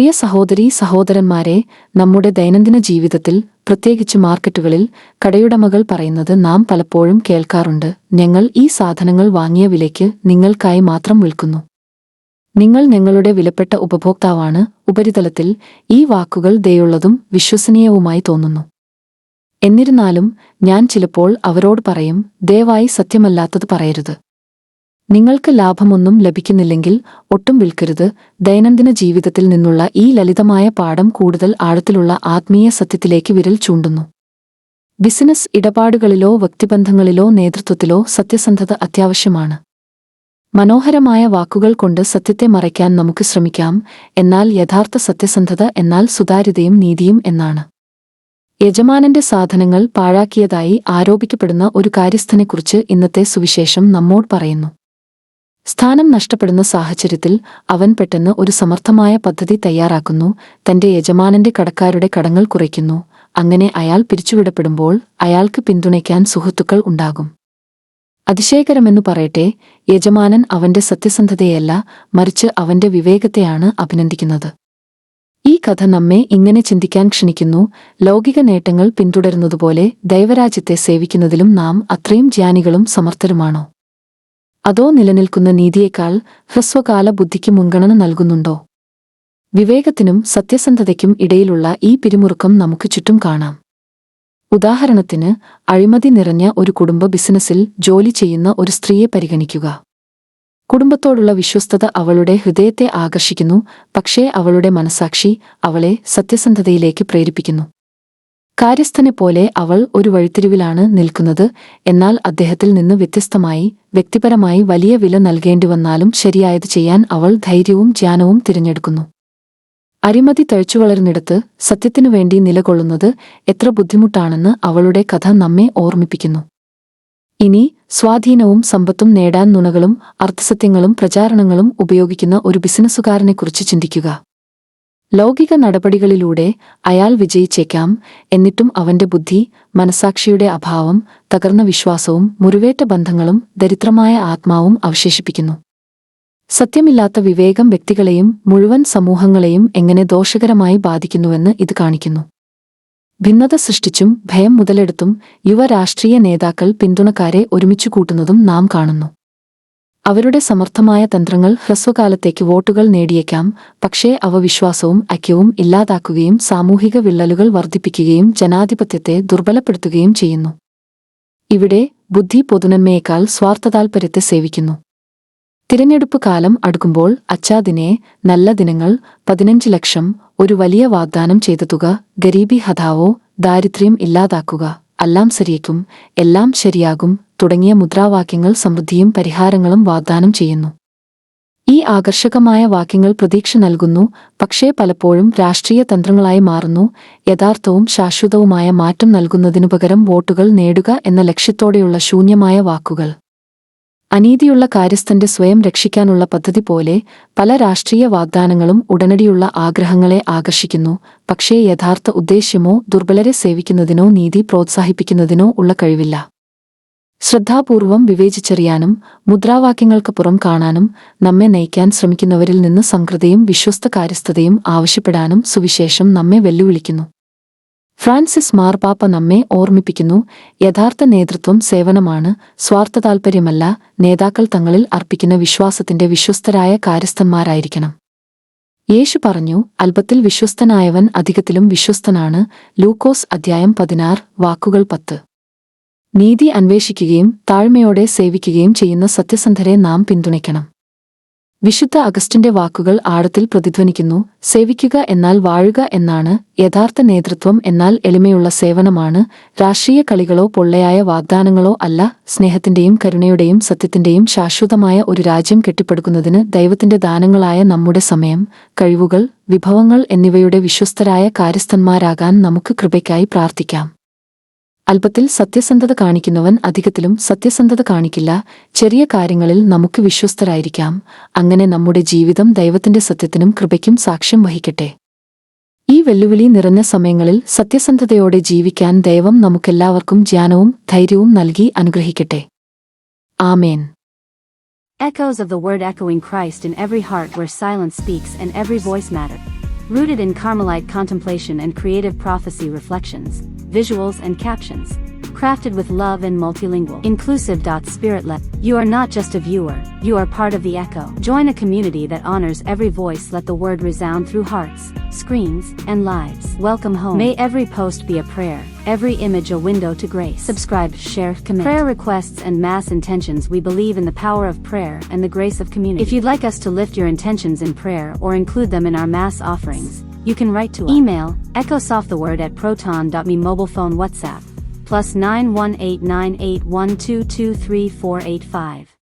പ്രിയ സഹോദരീ സഹോദരന്മാരെ നമ്മുടെ ദൈനംദിന ജീവിതത്തിൽ പ്രത്യേകിച്ച് മാർക്കറ്റുകളിൽ കടയുടമകൾ പറയുന്നത് നാം പലപ്പോഴും കേൾക്കാറുണ്ട്. ഞങ്ങൾ ഈ സാധനങ്ങൾ വാങ്ങിയ വിലയ്ക്ക് നിങ്ങൾക്കായി മാത്രം വിൽക്കുന്നു. നിങ്ങൾ നിങ്ങളുടെ വിലപ്പെട്ട ഉപഭോക്താവാണ്. ഉപരിതലത്തിൽ ഈ വാക്കുകൾ ദയുള്ളതും വിശ്വസനീയവുമായി തോന്നുന്നു. എന്നിരുന്നാലും ഞാൻ ചിലപ്പോൾ അവരോട് പറയും ദയവായി സത്യമല്ലാത്തത് പറയരുത്. നിങ്ങൾക്ക് ലാഭമൊന്നും ലഭിക്കുന്നില്ലെങ്കിൽ ഒട്ടും വിൽക്കരുത്. ദൈനംദിന ജീവിതത്തിൽ നിന്നുള്ള ഈ ലളിതമായ പാഠം കൂടുതൽ ആഴത്തിലുള്ള ആത്മീയ സത്യത്തിലേക്ക് വിരൽ ചൂണ്ടുന്നു. ബിസിനസ് ഇടപാടുകളിലോ വ്യക്തിബന്ധങ്ങളിലോ നേതൃത്വത്തിലോ സത്യസന്ധത അത്യാവശ്യമാണ്. മനോഹരമായ വാക്കുകൾ കൊണ്ട് സത്യത്തെ മറയ്ക്കാൻ നമുക്ക് ശ്രമിക്കാം. എന്നാൽ യഥാർത്ഥ സത്യസന്ധത എന്നാൽ സുതാര്യതയും നീതിയും എന്നാണ്. യജമാനന്റെ സാധനങ്ങൾ പാഴാക്കിയതായി ആരോപിക്കപ്പെടുന്ന ഒരു കാര്യസ്ഥനെക്കുറിച്ച് ഇന്നത്തെ സുവിശേഷം നമ്മോട് പറയുന്നു. സ്ഥാനം നഷ്ടപ്പെടുന്ന സാഹചര്യത്തിൽ അവൻ പെട്ടെന്ന് ഒരു സമർത്ഥമായ പദ്ധതി തയ്യാറാക്കുന്നു. തന്റെ യജമാനന്റെ കടക്കാരുടെ കടങ്ങൾ കുറയ്ക്കുന്നു. അങ്ങനെ അയാൾ പിരിച്ചുവിടപ്പെടുമ്പോൾ അയാൾക്ക് പിന്തുണയ്ക്കാൻ സുഹൃത്തുക്കൾ ഉണ്ടാകും. അതിശയകരമെന്നു പറയട്ടെ യജമാനൻ അവന്റെ സത്യസന്ധതയല്ല മറിച്ച് അവന്റെ വിവേകത്തെയാണ് അഭിനന്ദിക്കുന്നത്. ഈ കഥ നമ്മെ ഇങ്ങനെ ചിന്തിക്കാൻ ക്ഷണിക്കുന്നു. ലൗകിക നേട്ടങ്ങൾ പിന്തുടരുന്നതുപോലെ ദൈവരാജ്യത്തെ സേവിക്കുന്നതിലും നാം അത്രയും ജ്ഞാനികളും സമർത്ഥരുമാണോ? അതോ നിലനിൽക്കുന്ന നീതിയേക്കാൾ ഹ്രസ്വകാല ബുദ്ധിക്ക് മുൻഗണന നൽകുന്നുണ്ടോ? വിവേകത്തിനും സത്യസന്ധതയ്ക്കും ഇടയിലുള്ള ഈ പിരിമുറുക്കം നമുക്ക് ചുറ്റും കാണാം. ഉദാഹരണത്തിന് അഴിമതി നിറഞ്ഞ ഒരു കുടുംബ ബിസിനസ്സിൽ ജോലി ചെയ്യുന്ന ഒരു സ്ത്രീയെ പരിഗണിക്കുക. കുടുംബത്തോടുള്ള വിശ്വസ്തത അവളുടെ ഹൃദയത്തെ ആകർഷിക്കുന്നു പക്ഷേ അവളുടെ മനസാക്ഷി അവളെ സത്യസന്ധതയിലേക്ക് പ്രേരിപ്പിക്കുന്നു. കാര്യസ്ഥനെപ്പോലെ അവൾ ഒരു വഴിത്തിരിവിലാണ് നിൽക്കുന്നത്. എന്നാൽ അദ്ദേഹത്തിൽ നിന്ന് വ്യത്യസ്തമായി വ്യക്തിപരമായി വലിയ വില നൽകേണ്ടിവന്നാലും ശരിയായത് ചെയ്യാൻ അവൾ ധൈര്യവും ജ്ഞാനവും തിരഞ്ഞെടുക്കുന്നു. അരിമതി തഴച്ചു വളരുന്നിടത്ത് സത്യത്തിനു വേണ്ടി നിലകൊള്ളുന്നത് എത്ര ബുദ്ധിമുട്ടാണെന്ന് അവളുടെ കഥ നമ്മെ ഓർമ്മിപ്പിക്കുന്നു. ഇനി സ്വാധീനവും സമ്പത്തും നേടാൻ നുണകളും അർത്ഥസത്യങ്ങളും പ്രചാരണങ്ങളും ഉപയോഗിക്കുന്ന ഒരു ബിസിനസ്സുകാരനെക്കുറിച്ച് ചിന്തിക്കുക. ലൗകിക നടപടികളിലൂടെ അയാൾ വിജയിച്ചേക്കാം എന്നിട്ടും അവന്റെ ബുദ്ധി മനസാക്ഷിയുടെ അഭാവം തകർന്ന വിശ്വാസവും മുറിവേറ്റ ബന്ധങ്ങളും ദരിദ്രമായ ആത്മാവും അവശേഷിപ്പിക്കുന്നു. സത്യമില്ലാത്ത വിവേകം വ്യക്തികളെയും മുഴുവൻ സമൂഹങ്ങളെയും എങ്ങനെ ദോഷകരമായി ബാധിക്കുന്നുവെന്ന് ഇത് കാണിക്കുന്നു. ഭിന്നത സൃഷ്ടിച്ചും ഭയം മുതലെടുത്തും യുവ രാഷ്ട്രീയ നേതാക്കൾ പിന്തുണക്കാരെ ഒരുമിച്ചു കൂട്ടുന്നതും നാം കാണുന്നു. അവരുടെ സമർത്ഥമായ തന്ത്രങ്ങൾ ഹ്രസ്വകാലത്തേക്ക് വോട്ടുകൾ നേടിയേക്കാം. പക്ഷേ അവ വിശ്വാസവും ഐക്യവും ഇല്ലാതാക്കുകയും സാമൂഹിക വിള്ളലുകൾ വർദ്ധിപ്പിക്കുകയും ജനാധിപത്യത്തെ ദുർബലപ്പെടുത്തുകയും ചെയ്യുന്നു. ഇവിടെ ബുദ്ധി പൊതുനന്മയേക്കാൾ സ്വാർത്ഥതാൽപര്യത്തെ സേവിക്കുന്നു. തിരഞ്ഞെടുപ്പ് കാലം അടുക്കുമ്പോൾ അച്ചാദിനെ നല്ല ദിനങ്ങൾ പതിനഞ്ച് ലക്ഷം ഒരു വലിയ വാഗ്ദാനം ചെയ്ത തുക ഗരീബി ഹതാവോ ദാരിദ്ര്യം ഇല്ലാതാക്കുക എല്ലാം ശരിയേക്കും എല്ലാം ശരിയാകും തുടങ്ങിയ മുദ്രാവാക്യങ്ങൾ സമൃദ്ധിയും പരിഹാരങ്ങളും വാഗ്ദാനം ചെയ്യുന്നു. ഈ ആകർഷകമായ വാക്യങ്ങൾ പ്രതീക്ഷ നൽകുന്നു പക്ഷേ പലപ്പോഴും രാഷ്ട്രീയ തന്ത്രങ്ങളായി മാറുന്നു യഥാർത്ഥവും ശാശ്വതവുമായ മാറ്റം നൽകുന്നതിനുപകരം വോട്ടുകൾ നേടുക എന്ന ലക്ഷ്യത്തോടെയുള്ള ശൂന്യമായ വാക്കുകൾ. അനീതിയുള്ള കാര്യസ്ഥന്റെ സ്വയം രക്ഷിക്കാനുള്ള പദ്ധതി പോലെ പല രാഷ്ട്രീയ വാഗ്ദാനങ്ങളും ഉടനടിയുള്ള ആഗ്രഹങ്ങളെ ആകർഷിക്കുന്നു പക്ഷേ യഥാർത്ഥ ഉദ്ദേശ്യമോ ദുർബലരെ സേവിക്കുന്നതിനോ നീതി പ്രോത്സാഹിപ്പിക്കുന്നതിനോ ഉള്ള കഴിവില്ല. ശ്രദ്ധാപൂർവം വിവേചിച്ചറിയാനും മുദ്രാവാക്യങ്ങൾക്ക് പുറം കാണാനും നമ്മെ നയിക്കാൻ ശ്രമിക്കുന്നവരിൽ നിന്ന് സംകൃതയും വിശ്വസ്ത കാര്യസ്ഥതയും ആവശ്യപ്പെടാനും സുവിശേഷം നമ്മെ വെല്ലുവിളിക്കുന്നു. ഫ്രാൻസിസ് മാർപാപ്പ നമ്മെ ഓർമ്മിപ്പിക്കുന്നു. യഥാർത്ഥ നേതൃത്വം സേവനമാണ്. സ്വാർത്ഥ സ്വാർത്ഥതാൽപര്യമല്ല. നേതാക്കൾ തങ്ങളിൽ അർപ്പിക്കുന്ന വിശ്വാസത്തിന്റെ വിശ്വസ്തരായ കാര്യസ്ഥന്മാരായിരിക്കണം. യേശു പറഞ്ഞു അല്പത്തിൽ വിശ്വസ്തനായവൻ അധികത്തിലും വിശ്വസ്തനാണ്. ലൂക്കോസ് അധ്യായം പതിനാറ് വാക്കുകൾ പത്ത്. നീതി അന്വേഷിക്കുകയും താഴ്മയോടെ സേവിക്കുകയും ചെയ്യുന്ന സത്യസന്ധരെ നാം പിന്തുണയ്ക്കണം. വിശുദ്ധ അഗസ്റ്റിന്റെ വാക്കുകൾ ആഴത്തിൽ പ്രതിധ്വനിക്കുന്നു. സേവിക്കുക എന്നാൽ വാഴുക എന്നാണ് യഥാർത്ഥ നേതൃത്വം എന്നാൽ എളിമയുള്ള സേവനമാണ് രാഷ്ട്രീയ കളികളോ പൊള്ളയായ വാഗ്ദാനങ്ങളോ അല്ല സ്നേഹത്തിന്റെയും കരുണയുടെയും സത്യത്തിന്റെയും ശാശ്വതമായ ഒരു രാജ്യം കെട്ടിപ്പടുക്കുന്നതിന് ദൈവത്തിന്റെ ദാനങ്ങളായ നമ്മുടെ സമയം കഴിവുകൾ വിഭവങ്ങൾ എന്നിവയുടെ വിശ്വസ്തരായ കാര്യസ്ഥന്മാരാകാൻ നമുക്ക് കൃപയ്ക്കായി പ്രാർത്ഥിക്കാം. അല്പത്തിൽ സത്യസന്ധത കാണിക്കുന്നവൻ അധികത്തിലും സത്യസന്ധത കാണിക്കില്ല. ചെറിയ കാര്യങ്ങളിൽ നമുക്ക് വിശ്വസ്തരായിരിക്കാം. അങ്ങനെ നമ്മുടെ ജീവിതം ദൈവത്തിന്റെ സത്യത്തിനും കൃപയ്ക്കും സാക്ഷ്യം വഹിക്കട്ടെ. ഈ വെല്ലുവിളി നിറഞ്ഞ സമയങ്ങളിൽ സത്യസന്ധതയോടെ ജീവിക്കാൻ ദൈവം നമുക്കെല്ലാവർക്കും ജ്ഞാനവും ധൈര്യവും നൽകി അനുഗ്രഹിക്കട്ടെ. ആമേൻ. Echoes of the word echoing Christ in every heart where silence speaks and every voice matter. Rooted in Carmelite contemplation and creative prophecy reflections, visuals and captions. Crafted with love and multilingual. Inclusive.spiritlet. You are not just a viewer, you are part of the echo. Join a community that honors every voice. Let the word resound through hearts, screens, and lives. Welcome home. May every post be a prayer, every image a window to grace. Subscribe, share, commit. Prayer requests and mass intentions. We believe in the power of prayer and the grace of community. If you'd like us to lift your intentions in prayer or include them in our mass offerings, you can write to. Email echosofttheword at proton.me mobile phone WhatsApp plus 9189812238485.